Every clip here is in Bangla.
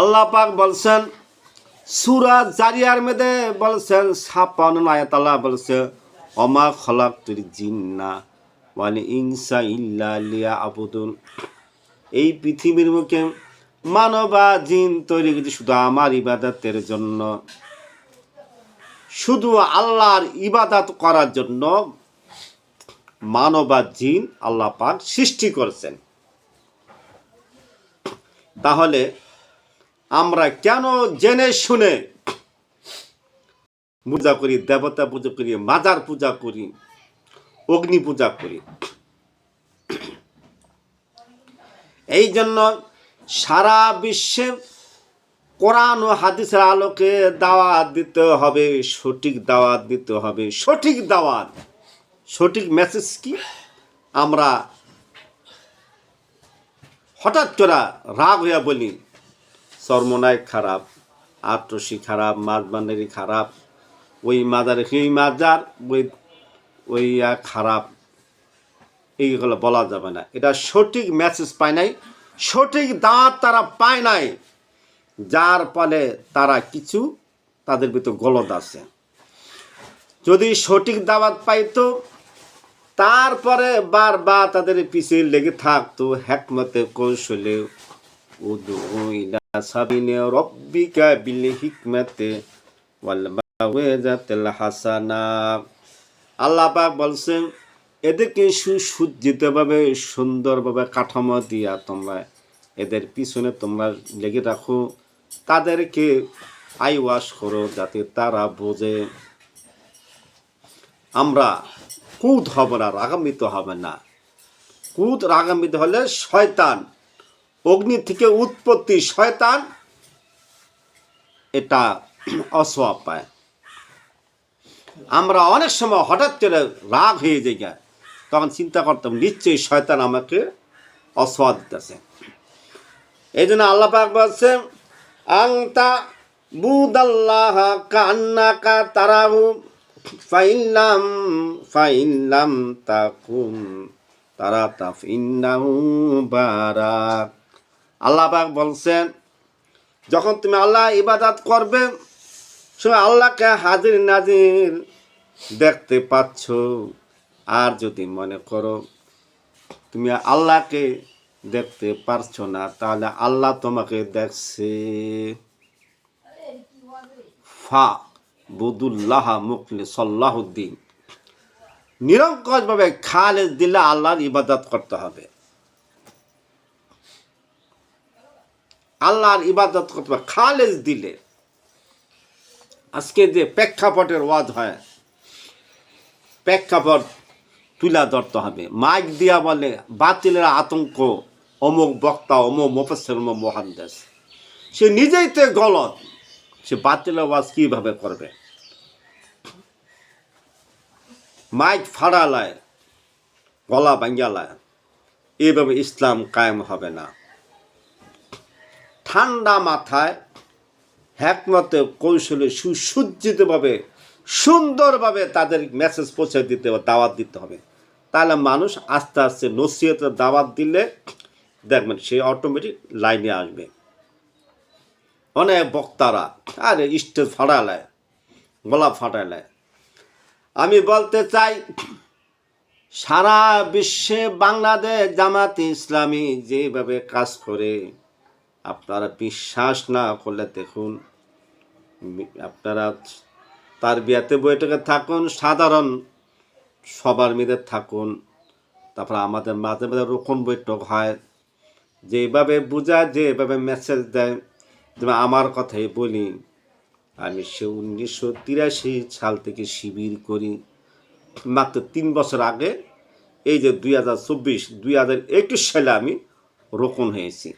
আল্লাহ পাক বলছেন, সুরা জারিয়ার মেদে বলছেন, ছাপ্পান্ন আয়াত আল্লাহ বলছে অমা খলাক তুর জিন্না মানে ইনসা ইল্লা লিয়া আবুদুল এই পৃথিবীর মুখে মানবা জিন তৈরি করেছে শুধু আমার ইবাদতের জন্য। শুধু আল্লাহর ইবাদত করার জন্য মানবা জিন আল্লাহ পাক সৃষ্টি করছেন। তাহলে আমরা কেন জেনে শুনে পূজা করি, দেবতা পূজা করি, মাজার পূজা করি, অগ্নি পূজা করি? এই জন্য সারা বিশ্বে কোরআন ও হাদিসের আলোকে দাওয়াত দিতে হবে, সঠিক দাওয়াত দিতে হবে। সঠিক দাওয়াত, সঠিক মেসেজ কি? আমরা হঠাৎ করে রাগ হইয়া বলি চর্মনায় খারাপ আটরসি খারাপ মাঝবান্ডারি খারাপ, ওই মাজার, সেই মাজার ওই ওই খারাপ। এইগুলো বলা যাবে না। এটা সঠিক মেসেজ পায় নাই। সঠিক দাঁত তারা পায় নাই। যার ফলে তারা কিছু তাদের ভিতর গলদ আছে। যদি সঠিক দাওয়াত পাইতো, তারপরে বারবার তাদের পিছিয়ে লেগে থাকতো। হ্যাকমতে কৌশলে, উদু ইলা সাবিনে রব্বিকা বিল হিকমতে ওয়াল মাওয়াজাতিল হাসানা আল্লাহ পাক বলছেন, এদেরকে সুসজ্জিতভাবে, সুন্দরভাবে কাঠামো দিয়া তোমরা, এদের পিছনে তোমরা লেগে রাখো। তাদেরকে আই ওয়াশ করো যাতে তারা বোঝে। আমরা কুদ হব না রাগান্বিত হবে না। কুদ রাগান্বিত হলে শয়তান অগ্নি থেকে উৎপত্তি শয়তান, এটা অসবাব পায়। আমরা অনেক সময় হঠাৎ করে রাগ হয়ে যাই তখন চিন্তা করতাম, নিশ্চয়ই শয়তান আমাকে অসবাদ দিতেছে। এই জন্য আল্লাহ পাক বলছে আংতা বুদাল্লাহ কান্নাকা তারাহু ফাইল্লাম ফাইল্লাম তাকুম তারা তাফ ইন্নাহু বারাক। আল্লাহ পাক বলছেন, যখন তুমি আল্লাহ ইবাদত করবে সে আল্লাহকে হাজির নাজির দেখতে পাচ্ছ। আর যদি মনে করো তুমি আল্লাহকে দেখতে পারছ না, তাহলে আল্লাহ তোমাকে দেখছে। ফা বুদুল্লাহ মুখলি সাল্লাহুদ্দিন নিরঙ্কুশভাবে খালেজ দিলে আল্লাহর ইবাদত করতে হবে। আল্লাহর ইবাদত করতে হবে খালেজ দিলে। আজকে যে প্রেক্ষাপটের ওয়াজ হয়, প্রেক্ষাপট তুলা ধরতে হবে। মাইক দিয়া বলে, বাতিলের আতঙ্ক, অমুক বক্তা, অমুক অমুক মহান্দেশ সে নিজেই তো গলত। সে বাতিলের ওয়াজ কীভাবে করবে? মাইক ফাড়ালায় গলা ভাঙ্গালায় এইভাবে ইসলাম কায়েম হবে না। ঠান্ডা মাথায় হ্যাকমতে কৌশলে সুসজ্জিতভাবে, সুন্দরভাবে তাদের মেসেজ পৌঁছে দিতে হবে, দাওয়াত দিতে হবে। তাহলে মানুষ আস্তে আস্তে নসিহতের দাওয়াত দিলে দেখবেন সে অটোমেটিক লাইনে আসবে। অনেক বক্তারা, আরে স্টেজ ফাটালায় গলা ফাটালায় আমি বলতে চাই, সারা বিশ্বে বাংলাদেশ জামাত ইসলামী যেভাবে কাজ করে আপনারা বিশ্বাস না করলে দেখুন আপনারা তার বিয়াতে বৈঠকে থাকুন, সাধারণ সবার মেয়েদের থাকুন। তারপর আমাদের মাঝে মাঝে রোকন বৈঠক হয় যেভাবে বোঝায় যেভাবে মেসেজ দেয়। যেমন আমার কথাই বলি, আমি সে উনিশশো তিরাশি সাল থেকে শিবির করি। মাত্র তিন বছর আগে, এই যে দুই হাজার চব্বিশ, দুই হাজার একুশ সালে আমি রোকন হয়েছি।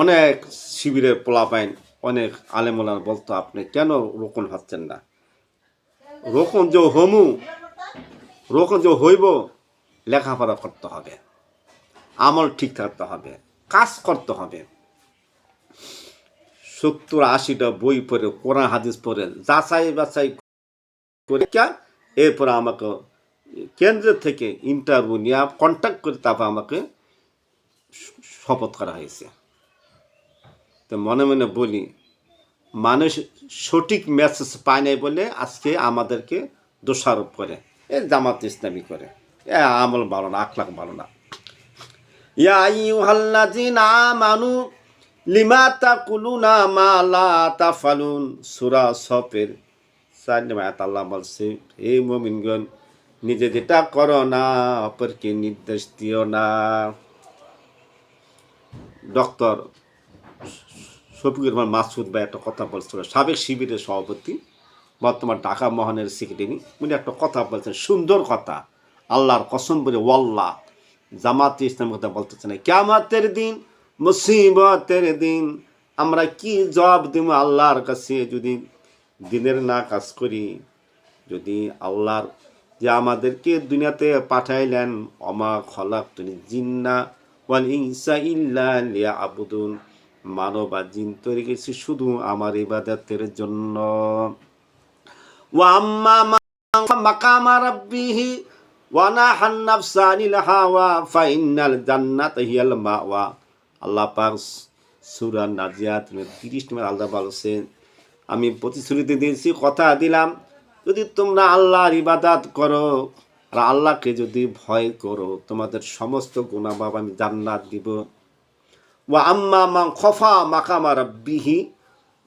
অনেক শিবিরের পোলাপাইন, অনেক আলেমোলার বলতো, আপনি কেন রোকন হচ্ছেন না? রোকন যে হমু, রোকন যে হইব, লেখাপড়া করতে হবে, আমল ঠিক থাকতে হবে, কাজ করতে হবে। সত্তর আশিটা বই পড়ে, কোরআন, হাদিস পড়ে, যাচাই বাছাই করে এরপর আমাকে কেন্দ্র থেকে ইন্টারভিউ নিয়ে কন্ট্যাক্ট করে তারপর আমাকে শপথ করা হয়েছে। তো মনে মনে বলি, মানুষ সঠিক মেসেজ পায় নাই বলে আজকে আমাদেরকে দোষারোপ করে। এ জামাত ইসলামী করে। এ আমল ভালো না, আখলাখ ভালো না। ইয়া আইয়ুহাল্লাযীনা আমানু লিমা তাকুলুনা মা লা তাফালুন। সূরা সফের চার নম্বর আয়াত আল্লাহ বলছে, হে মুমিনগণ, নিজে যেটা করো না, অপরকে নির্দেশ দিও না। ডক্টর শফিকুর রহমান মাসুদ ভাই একটা কথা বলছিল সাবেক শিবিরের সভাপতি, বর্তমান ঢাকা মহানের সেক্রেটারি উনি একটা কথা বলছেন, সুন্দর কথা। আল্লাহর কসম বলে, ওয়াল্লাহ, জামাতে ইসলামের কথা বলতেছে না কেমাতের দিন, মুসিবতের দিন, আমরা কি জবাব দিব আল্লাহর কাছে? যদি দিনের না কাজ করি, যদি আল্লাহর যে আমাদেরকে দুনিয়াতে পাঠাইলেন অমা খলাক তুমি জিন্না ওয়াল ইনসা ইল্লা লিয়া আবুদুন মানব আর জিন তৈরি করেছি শুধু আমার ইবাদতের জন্য। আল্লাহ পাক সূরা নাজিয়াত 30 নম্বর আল্লাহ বলছেন আমি প্রতিশ্রুতি দিয়েছি, কথা দিলাম, যদি তোমরা আল্লাহর ইবাদাত করো আর আল্লাহকে যদি ভয় করো, তোমাদের সমস্ত গুণাবাব আমি জান্নাত দিব। ওয়া আম্মা মা খফা মাকামা রাব্বিহি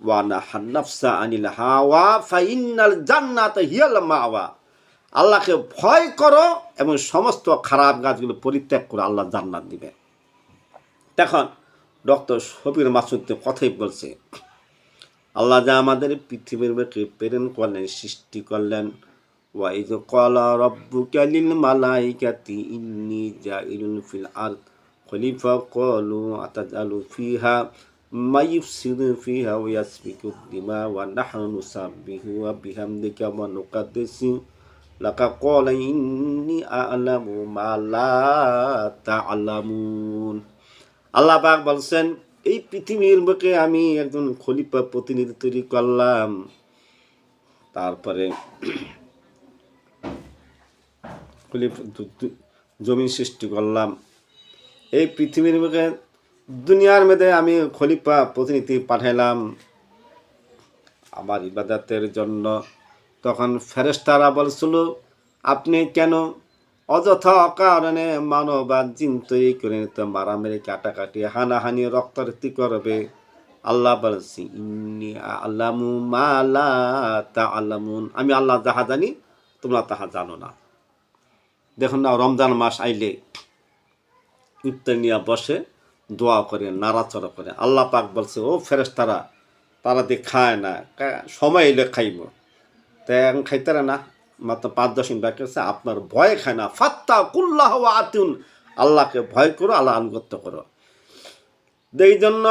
ওয়া নাহান নাফসা আনিল হাওয়া ফাইনাল জান্নাত হিয়াল মাওয়া আল্লাহকে ভয় করো এবং সমস্ত খারাপ গাছগুলো পরিত্যাগ করে আল্লাহ জান্নাত দিবে। দেখুন, ডক্টর শফির মাসুদ কথাই বলছে, আল্লাহ যা আমাদের পৃথিবীর বুকে প্রেরণ করলেন, সৃষ্টি করলেন ওয়াইজ কলা রব্বুকা লিল মালাইকাতি, ইন্নি জাইলুন ফিল আরদ। খলিফা কলু আতাজালু ফিহা মা ইফসিদু ফিহা ওয়া ইয়াসফিকু দিমা ওয়া নাহনু নুসাব্বিহু ওয়া বিহামদিকা ওয়া নুকাদ্দিসু লাকা ক্বালা ইন্নি আ'লামু মা লা তা'লামুন আল্লাহ পাক বলছেন, এই পৃথিবীর বুকে আমি একজন খলিফা প্রতিনিধি তৈরি করলাম। তারপরে খলিফা দু- সৃষ্টি করলাম। এই পৃথিবীর বুকে দুনিয়ার মধ্যে আমি খলিফা প্রতিনিধি পাঠাইলাম আমার ইবাদতের জন্য। তখন ফেরেস্তারা বলছিল, আপনি কেন অযথা অকারণে মানব জিন তৈরি করে তো মারামারি কাটাকাটি হানাহানি রক্তারক্তি করবে? আল্লাহ বলছি, ইন্নি আল্লামু মালা তা আল্লামুন আমি আল্লাহ যাহা জানি, তোমরা তাহা জানো না। দেখুন না, রমজান মাস আইলে ইফতার নিয়ে বসে দোয়া করে, নাড়াচড়া করে। আল্লাহ পাক বলছে, ও ফেরেশতারা, তারা দিয়ে খায় না সময় এলে খাইব। তাই এখন খাইতারে না, মাত্র পাঁচ দশ মিনিট বাকি আছে, আপনার ভয় খায় না। ফাত্তা কুল্লাহ আতুন আল্লাহকে ভয় করো, আল্লাহ আনুগত্য করো। এই জন্য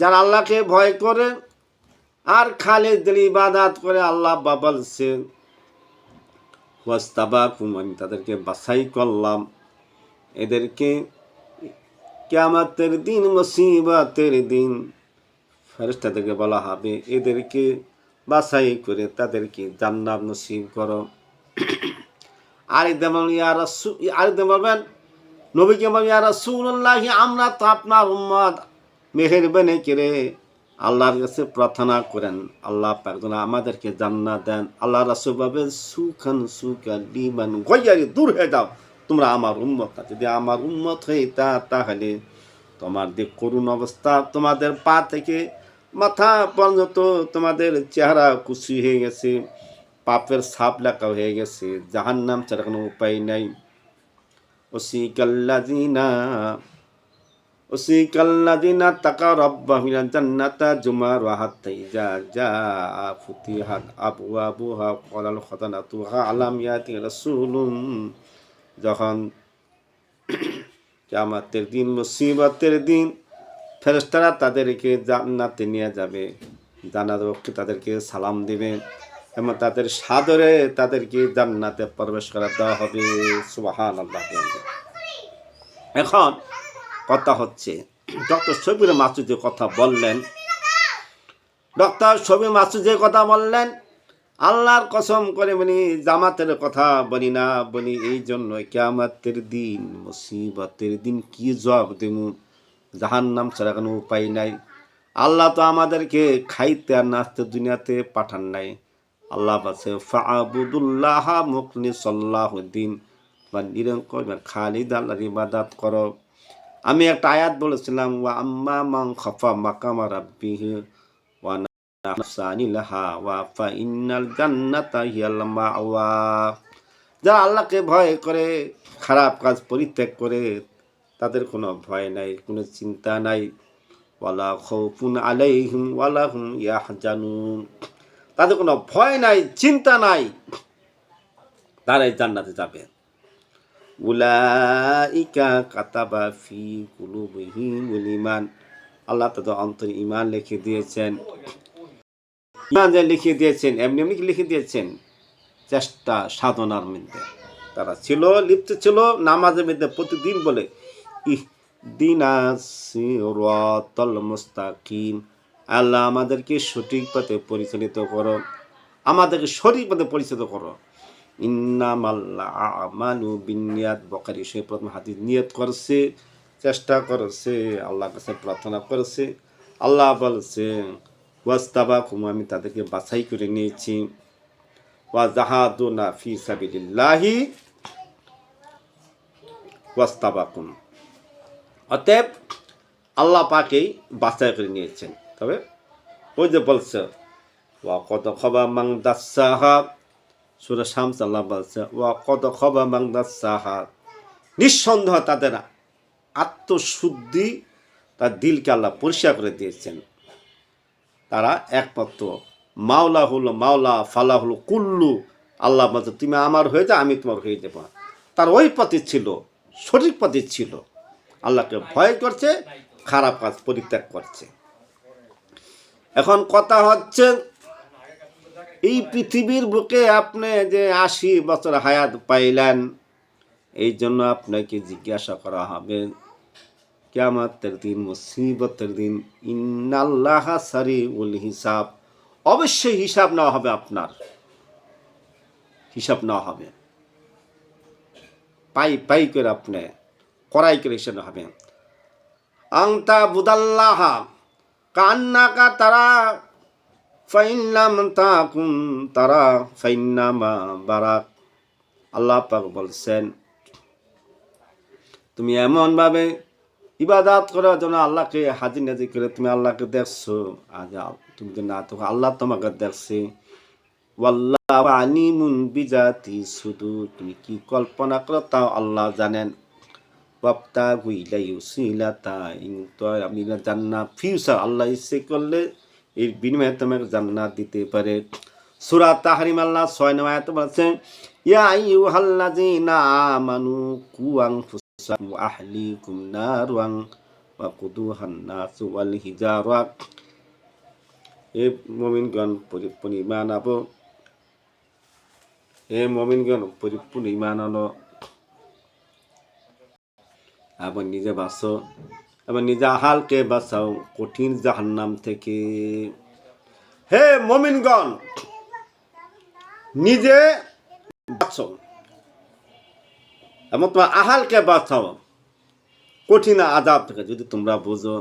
যারা আল্লাহকে ভয় করে, আর খালে দিল ইবাদাত করে, আল্লাহ বাবা বাবলছে ওয়াস্তাবা আমি তাদেরকে বাছাই করলাম। এদেরকে কেয়ামাতের দিন, মুসিবতের দিন ফেরেশতাদেরকে বলা হবে। এদেরকে বাছাই করে তাদেরকে জান্নাত নসিব করো। আরেকদিন বলবেন, ইয়া রাসূল আরেকদিন বলবেন, নবীকে বলবেন, ইয়া রাসূলুল্লাহি, আমরা তো আপনার উম্মত। মেহেরবানি করে আল্লাহর কাছে প্রার্থনা করেন। আল্লাহ পাক আমাদেরকে জান্নাত দেন। আল্লাহ রাসূল ভাবে সুখান সুখা লিমান গয়ারি, দূর হয়ে যাও। তোমরা আমার উম্মত না। যদি আমার উন্মত হয়ে তা তাহলে তোমার যে করুণ অবস্থা তোমাদের পা থেকে মাথা পর্যন্ত তোমাদের চেহারা কুচি হয়ে গেছে, পাপের সাপ লেখা হয়ে গেছে জাহান নাম ছাড়া কোনো উপায় নাই। ওসিকাল্লাদিনা ওসিকাল্লাদিনা তাকা রব্বা মিনা জান্নাতা জুমার ওয়াহাত ইজা জা ফুতিহাত আবু আবু আবুহা কলাল খতানাতুহা আলাম ইয়াতি রাসূলুন যখন কিয়ামতের দিন, মুসিবতের দিন, ফেরেশতারা তাদেরকে জান্নাতে নিয়ে যাবে। জান্নাত পক্ষে তাদেরকে সালাম দিবে এবং তাদের সাদরে তাদেরকে জান্নাতে প্রবেশ করা দেওয়া হবে। সুবাহান আল্লাহ এখন কথা হচ্ছে, ডক্টর শবির মাসুদ কথা বললেন, ডক্টর শবির মাসুদ কথা বললেন আল্লাহর কসম করে বলি জামাতের কথা বলি না, বলি এই জন্য কেয়ামাতের দিন, মুসিবতের দিন কি জবাব দেব? জাহান নাম ছাড়া কোনো উপায় নাই। আল্লাহ তো আমাদেরকে খাইতে আর নাচতে দুনিয়াতে পাঠান নাই। আল্লাহ আছে ফাবুদুল্লাহ মুকলি সাল্লাহুদ্দিন বা নিরঙ্কর খালিদ আল্লাহর ইবাদাত করো। আমি একটা আয়াত বলেছিলাম, ওয়া আম্মা মাং খফা মাকামা রাব্বিহি ওয়া নাফসানিলাহা ওয়া ফা ইন্নাল জান্নাতা হিয়াল মাওয়া যারা আল্লাহকে ভয় করে, খারাপ কাজ পরিত্যাগ করে, তাদের কোনো ভয় নাই, কোনো চিন্তা নাই। ওয়ালা খৌফুন আলাইহিম ওয়ালা হুম ইয়াহজানুন। তাদের কোনো ভয় নাই, চিন্তা নাই। তারাই জান্নাতে যাবে। উলাইকা কাতাবা ফি কুলুবিহিমুল ঈমান আল্লাহ তাদের অন্তর ঈমান লিখে দিয়েছেন। ঈমান যে লিখে দিয়েছেন, এমনি এমনি লিখে দিয়েছেন। চেষ্টা, সাধনার মধ্যে। তারা ছিল, লিপ্ত ছিল, নামাজের মধ্যে প্রতিদিন বলে, ইহ দিনাসিরাতাল মুস্তাকিম। আল্লাহ আমাদেরকে সঠিক পথে পরিচালিত করো। আমাদেরকে সঠিক পথে পরিচালিত করো। ইন্নামাল্লা আমানু বিনিয়াত। বকারি সে প্রথম হাদিস নিয়ত করছে, চেষ্টা করছে, আল্লাহর কাছে প্রার্থনা করেছে। আল্লাহ বলছে ওয়াস্তাবা কুম, আমি তাদেরকে বাছাই করে নিয়েছি। ওয়া জাহাদুনা ফি সাবিলিল্লাহি ওয়াস্তাবাকুম অতএব আল্লাহ পাকেই বাছাই করে নিয়েছেন। তবে ওই যে বলছে ওয়া কত খবা মাং দাসাহা, সুরা শামস আল্লাহ বলছে ওয়া কত খবা মাং দাসাহা। নিঃসন্দেহ তাদের আত্মশুদ্ধি তার দিলকে আল্লাহ পরিষ্কার করে দিয়েছেন। তারা একমাত্র। মাওলা হলো মাওলা ফালা হলো কুল্লু। আল্লাহ বলছে, তুমি আমার হয়ে যা আমি তোমার হয়ে যাব। তার ওই পথে ছিল, সঠিক পথে ছিল। আল্লাহকে ভয় করছে, খারাপ কাজ পরিত্যাগ করছে। এখন কথা হচ্ছে, এই পৃথিবীর বুকে আপনি যে আশি বছর হায়াত পাইলেন, এই জন্য আপনাকে জিজ্ঞাসা করা হবে কেয়ামতের দিন মুসিবতের দিন, ইন্নাল্লাহ সারি উল হিসাব। অবশ্যই হিসাব নেওয়া হবে আপনার। হিসাব নেওয়া হবে। পাই পাই করে আপনি করাই করে হিসাব হবে। আংতা বুদাল্লাহা, কান্নাকা তারা ফাইনাম তাকুন তারা ফাইনামা বারাক। আল্লাহ পাক বলছেন, তুমি এমনভাবে ইবাদাত করার জন্য আল্লাহকে হাজির নাজির করে তুমি আল্লাহকে দেখছ। আজ তুমি যদি না তো আল্লাহ তোমাকে দেখছে। ওয়াল্লাহ আলিমুন বিজাতি শুধু তুমি কি কল্পনা করো? তাও আল্লাহ জানেন। ওয়াপ্তা গুইলাই উসিলাতা তো আপনি জান্নাত। ফিউচার আল্লাহ ইচ্ছে করলে এর বিনিময়ে তোমাকে জান্নাত দিতে পারে। সুরা তাহারিম আল্লাহ ছয় নয় বলছেন, ইয়া আইয়ুহাল্লাযীনা আমানু কু ওয়া কুদুহান নাস ওয়াল হিজারা এ মুমিনগণ পরিপূর্ণ ঈমান আবো এ মুমিনগণ পরিপূর্ণ ঈমান আনো আবার নিজে বাঁচো আবার নিজে আহালকে বাঁচাও কঠিন জাহান্নাম থেকে হে মমিনগণ নিজে বাঁচো এবং তোমার আহালকে বাঁচাও। কঠিন আজাব থেকে যদি তোমরা বোঝো।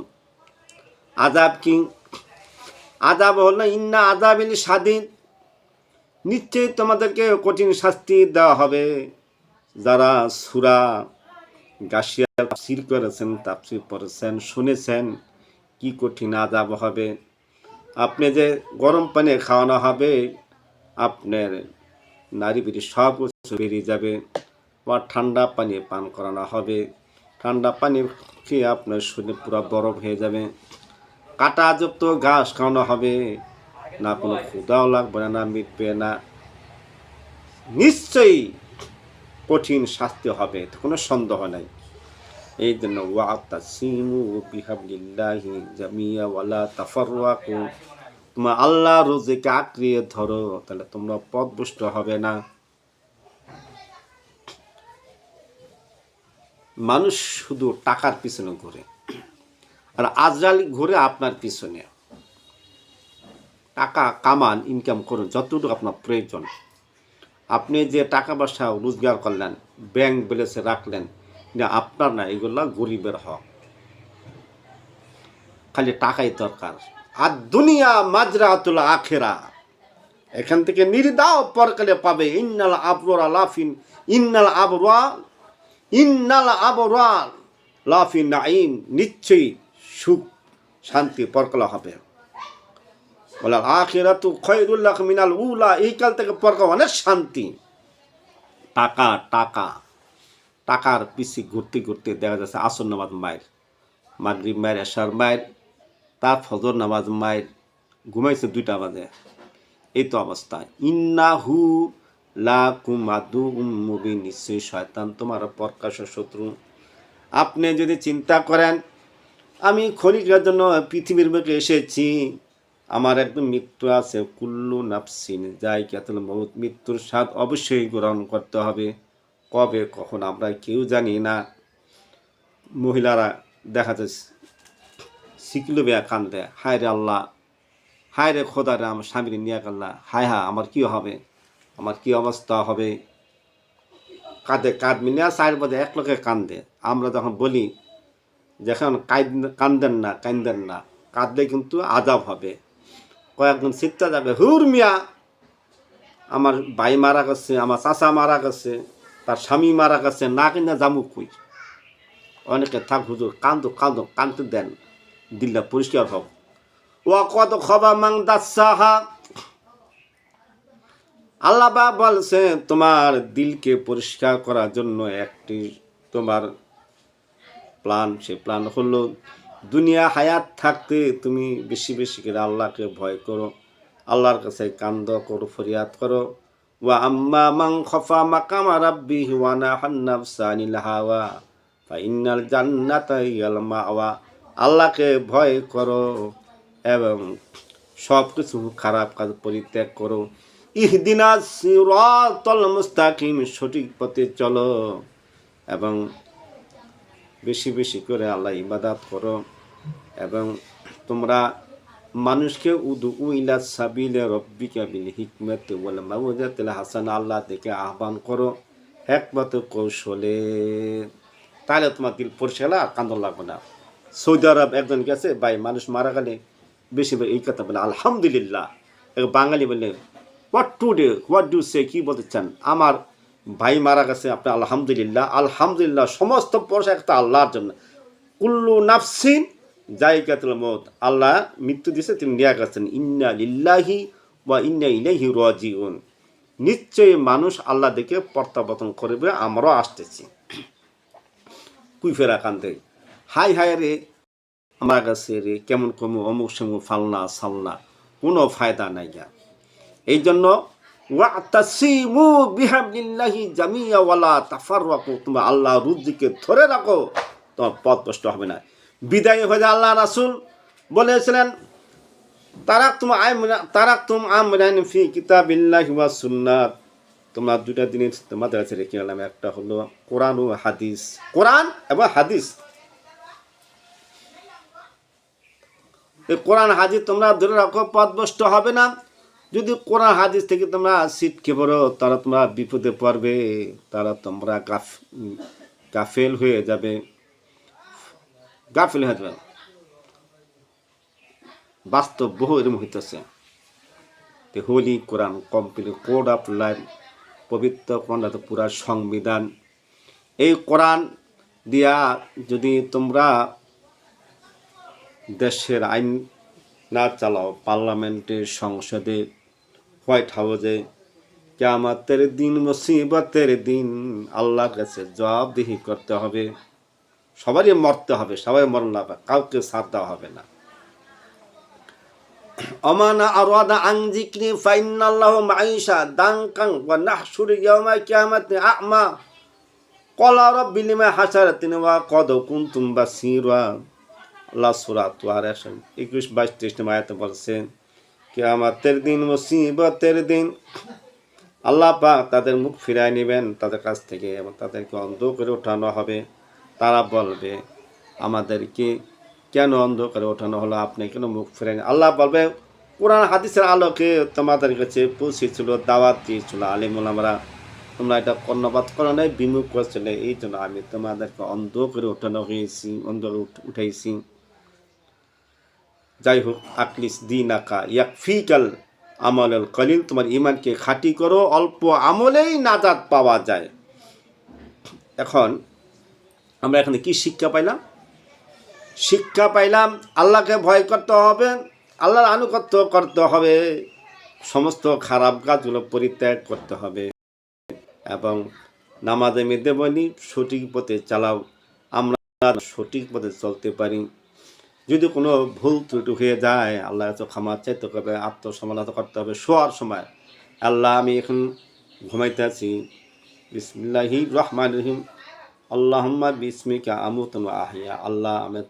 আজাব কি? আজাব হল ইন্না আজাবিল স্বাধীন নিশ্চয়ই তোমাদেরকে কঠিন শাস্তি দেওয়া হবে। যারা সুরা গাছিয়া তাফসির করেছেন, তাফসির পড়েছেন, শুনেছেন, কি কঠিন আজাব হবে। আপনি যে গরম পানি খাওয়ানো হবে, আপনার নারী বিড়ি সব কিছু বেরিয়ে যাবে। বা ঠান্ডা পানি পান করানো হবে। ঠান্ডা পানি খেয়ে আপনার শরীর পুরো বরফ হয়ে যাবে। কাঁটাযুক্ত ঘাস খাওয়ানো হবে। না কোনো ক্ষুদাও লাগবে না মিটবে না। নিশ্চয়ই কঠিন শাস্তি হবে কোনো সন্দেহ নাই। এই জন্য তাফাররাকু। তোমার আল্লাহ রোজেকে আঁকড়িয়ে ধরো, তাহলে তোমরা পথভ্রষ্ট হবে না। মানুষ শুধু টাকার পিছনে ঘুরে। আর আজরাল ঘুরে আপনার পিছনে। টাকা কামান ইনকাম করুন, যতটুকু আপনার প্রয়োজন। আপনি যে টাকা পয়সা রোজগার করলেন ব্যাংক ব্যালেন্সে রাখলেন না আপনার না, এগুলো গরিবের হক। খালি টাকাই দরকার। আর দুনিয়া মাজরাতুল আখেরা। এখান থেকে নির্দাও পরকালে পাবে, ইন্নাল আবরা লাফিন ইন্নাল আবরা ইন্নাল আবরা লাফিন নাইম নিশ্চয়ই সুখ, শান্তি পরকালে হবে। বলে আখিরাতু খৈরুল্লাহ মিনাল উলা, এই কাল থেকে পরকা অনেক শান্তি। টাকা টাকা। টাকার পিছি ঘুরতে ঘুরতে দেখা যাচ্ছে আসর নামাজ মায়ের, মাগরিব মায়ের, এশার মায়ের, তার ফজর নামাজ মায়ের, ঘুমাইছে দুইটা বাজে। এই তো অবস্থা। ইন্নাহু লা নিশ্চয়ই শয়তান তোমার প্রকাশ শত্রু। আপনি যদি চিন্তা করেন, আমি ক্ষণিকের জন্য পৃথিবীর বুকে এসেছি, আমার একদম মৃত্যু আছে, কুল্লু নাফসিন, যাই কেতল মৌত মৃত্যুর স্বাদ অবশ্যই গ্রহণ করতে হবে। কবে, কখন, আমরা কেউ জানি না। মহিলারা দেখা যাচ্ছে শিখলো বেয়া কান্দে হায় রে আল্লাহ হায় রে খোদা রে আমার স্বামীর নিয়ে আল্লাহ, হায় হা আমার কি হবে? আমার কি অবস্থা হবে? কাঁদে কাঁদ মিলিয়া চার বাজে এক লোকে কান্দে। আমরা যখন বলি, যখন কান্দেন না কান্দেন না, কাঁদলে কিন্তু আজাব হবে। কয়েকজন চিত্তা যাবে, হুর মিয়া, আমার ভাই মারা গেছে, আমার চাচা মারা গেছে, তার স্বামী মারা গেছে, না কিনা জামু কই? অনেকে থাক, হুজুর, কান্দো কান্দো, কান্দতে দেন, দিল্লা পরিষ্কার হোক ও কত খবা মাং দাসাহা আল্লাহ বা বলছে তোমার দিলকে পরিষ্কার করার জন্য একটি তোমার প্ল্যান সে প্ল্যান হলো, দুনিয়া হায়াত থাকতে তুমি বেশি বেশি করে আল্লাহকে ভয় করো, আল্লাহর কাছে কান্দ করো ফরিয়াদ করো। ওয়া আম্মা মাং খফা মাকামা রাব্বি ওয়া নাহান্নাফসা আনিল হাওয়া, ফা ইন্নাল জান্নাতা ইয়াল মাওয়া। আল্লাহকে ভয় করো এবং সব কিছু খারাপ কাজ পরিত্যাগ করো। ইহদিনা সঠিক পথে চলো এবং বেশি বেশি করে আল্লাহ ইবাদাত করো এবং তোমরা মানুষকে উদু ইলা সাবিলে রব্বিকা বিল হিকমত ওয়াল মাউজাতিল হাসান আল্লাহ থেকে আহ্বান করো একমাত্র কৌশলে। তাহলে তোমার দিল পরিষ্কার আর কান্দন লাগবে না। সৌদি আরব একজন গেছে, ভাই মানুষ মারা গেলে বেশি এই কথা বলে, আলহামদুলিল্লাহ। বাঙালি বলে what today what do say কি বলতে চান? আমার ভাই মারা গেছে আপনার আলহামদুলিল্লাহ। আলহামদুলিল্লাহ, সমস্ত পয়সা একটা আল্লাহর জন্য। কুল্লু নাফসিন জায়গাতুল মত আল্লাহ মৃত্যু দিয়েছে, তিনি নিয়ে গেছেন। ইন্না লিল্লাহি বা ইন্না ইলাইহি রাজিউন। নিশ্চয়ই মানুষ আল্লাহ দেখে প্রত্যাবর্তন করবে, আমরাও আসতেছি। কুইফেরা কান্দে হাই হাই রে। আমার কাছে রে, কেমন কমু, অমুক সমু, ফালনা, সালনা। কোনো ফায়দা নাই গা। এই জন্য তোমরা আল্লাহ রুদ্দিকে ধরে রাখো, তোমার পথ কষ্ট হবে না। বিদায় হয়ে আল্লাহ রাসূল। বলেছিলেন তারাক তুম তারাক তুম আমরান ফি কিতাবিল্লাহি সুন্নাত তোমরা দুটা জিনিস তোমাদের কাছে রেখে গেলাম। একটা হলো কোরআন ও হাদিস। কোরআন এবং হাদিস। এই কোরআন, হাদিস তোমরা ধরে রাখো পথভ্রষ্ট হবে না। যদি কোরআন হাদিস থেকে তোমরা ছিটকে পড়ো তারা তোমরা বিপদে পড়বে, তারা তোমরা গাফ, গাফেল হয়ে যাবে। গাফেল হয়ে যাবে। বাস্তব বহু এরম হইতেছে holy Quran complete code of life পবিত্র কোরআন পুরা সংবিধান। এই কোরআন দিয়া যদি তোমরা দেশের আইন না চালাও, পার্লামেন্টে, সংসদে হোয়াইট হাউসে কেয়ামাতের দিন, মুসিবতের দিন, আল্লাহর কাছে জবাবদিহি করতে হবে। সবারই মরতে হবে, সবাই মরণ হবে কাউকে সাথ দেওয়া হবে না। অমানা আরাদা আন যিকরি ফাইনাল্লাহু মাঈশা দাঙ্কাং ওয়া নাহশুরু ইয়াওমা কিয়ামাতি আ'মা। ক্বালা রাব্বি লিমা হাসারাতিনি ওয়া কদ কুনতুম বাসীরা। আল্লাহ সূরা তুহার 21 22 23 নম্বর আয়াতে বলছেন কিয়ামতের দিন, মুসিবতের দিন। আল্লাহ পাক তাদের মুখ ফিরায় নেবেন, তাদের কাছ থেকে, এবং তাদেরকে অন্ধ করে ওঠানো হবে। তারা বলবে, আমাদেরকে কেন অন্ধ করে ওঠানো হলো? আপনি কেন মুখ ফিরায় আল্লাহ বলবে, কোরআন হাদিসের আলোকে তোমাদের কাছে পৌঁছেছিল, দাওয়াত দিয়েছিল আলিমুল আমরা। তোমরা এটা কর্ণপাত করো নাই, বিমুখ করছিলে এই জন্য আমি তোমাদেরকে অন্ধ করে ওঠানো হয়েছি, অন্ধ উঠাইছি। যাই হোক আকলিস দিন ইয়াক ফিকাল আমল কলিল, তোমার ইমানকে খাঁটি করো, অল্প আমলেই নাজাদ পাওয়া যায়। এখন আমরা এখানে কি শিক্ষা পাইলাম? শিক্ষা পাইলাম, আল্লাহকে ভয় করতে হবে, আল্লাহর আনুগত্য করতে হবে, সমস্ত খারাপ কাজগুলো পরিত্যাগ করতে হবে। এবং নামাজে মেদে বলি, সঠিক পথে চালাও, আমরা সঠিক পথে চলতে পারি। যদি কোনো ভুল ত্রুটি হয়ে যায়, আল্লাহ কাছে ক্ষমা চাইতে হবে, আত্মসমানতা করতে হবে, শোয়ার সময়। আল্লাহ, আমি এখন ঘুমাইতে আছি। বিসমিল্লাহি রহমান রহিম। আল্লাহম্মা বিসমিকা আমুতন আহিয়া। আল্লাহ, আমি